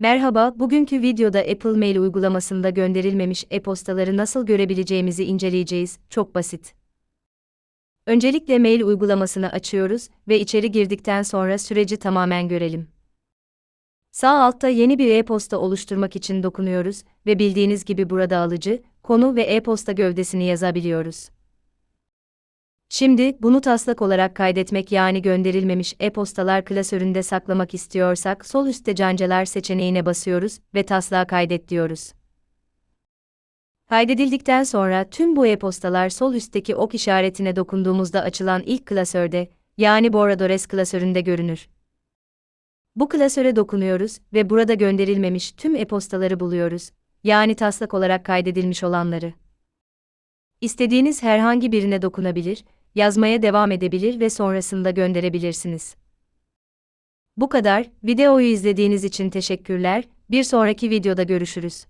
Merhaba, bugünkü videoda Apple Mail uygulamasında gönderilmemiş e-postaları nasıl görebileceğimizi inceleyeceğiz. Çok basit. Öncelikle mail uygulamasını açıyoruz ve içeri girdikten sonra süreci tamamen görelim. Sağ altta yeni bir e-posta oluşturmak için dokunuyoruz ve bildiğiniz gibi burada alıcı, konu ve e-posta gövdesini yazabiliyoruz. Şimdi bunu taslak olarak kaydetmek yani gönderilmemiş e-postalar klasöründe saklamak istiyorsak sol üstte canceler seçeneğine basıyoruz ve taslağı kaydet diyoruz. Kaydedildikten sonra tüm bu e-postalar sol üstteki ok işaretine dokunduğumuzda açılan ilk klasörde, yani Boradores klasöründe görünür. Bu klasöre dokunuyoruz ve burada gönderilmemiş tüm e-postaları buluyoruz, yani taslak olarak kaydedilmiş olanları. İstediğiniz herhangi birine dokunabilir, yazmaya devam edebilir ve sonrasında gönderebilirsiniz. Bu kadar, videoyu izlediğiniz için teşekkürler, bir sonraki videoda görüşürüz.